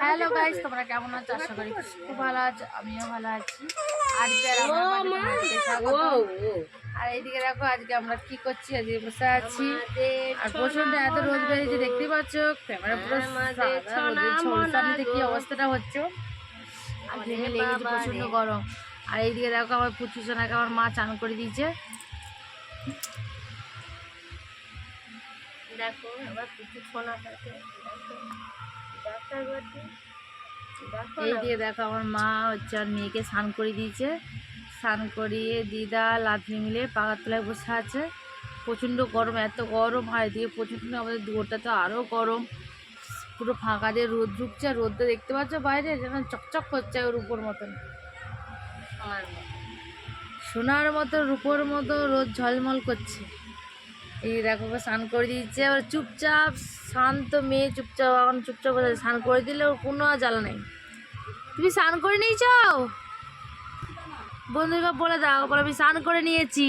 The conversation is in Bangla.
হ্যালো গাইস তোমরা কেমন আছো? আশা করি খুব ভালো আছো, আমিও ভালো আছি। আর। আর এইদিকে দেখো, আজকে আমরা কি করছি? আজকে বসে আছি। আর প্রচণ্ড এত রোদ বেরিয়েছে দেখতেই পাচ্ছ? ক্যামেরা পুরো কি অবস্থাটা হচ্ছে? আর লেগেছে প্রচণ্ড গরম। আর এইদিকে দেখো, আমার পুচু সোনাকে আমার মা চান করে দিয়েছে। দেখো আবার কিছু ফোনা থাকে। দেখো এই দিয়ে দেখো আমার মা হচ্ছে আর মেয়েকে স্নান করে দিয়েছে। স্নান করিয়ে দিদা লাথি মিলে পাকার তলায় বসে আছে। প্রচণ্ড গরম এত গরম আর দিয়ে প্রচণ্ড আমাদের দুয়ারটা তো আরও গরম। পুরো ফাঁকা দিয়ে রোদ ঢুকছে রোদটা দেখতে পাচ্ছ বাইরে? যেন চকচক করছে ওর উপর মতন। সোনার মতো রূপোর মতো রোদ ঝলমল করছে। এই দেখো স্নান করে দিচ্ছে আবার চুপচাপ শান্ত মেয়ে, চুপচাপ, এখন চুপচাপ স্নান করে দিলে ওর কোনো জ্বালা নেই। তুমি স্নান করে নিয়েছ? বন্ধুকে বলে দাও, বলে আমি স্নান করে নিয়েছি।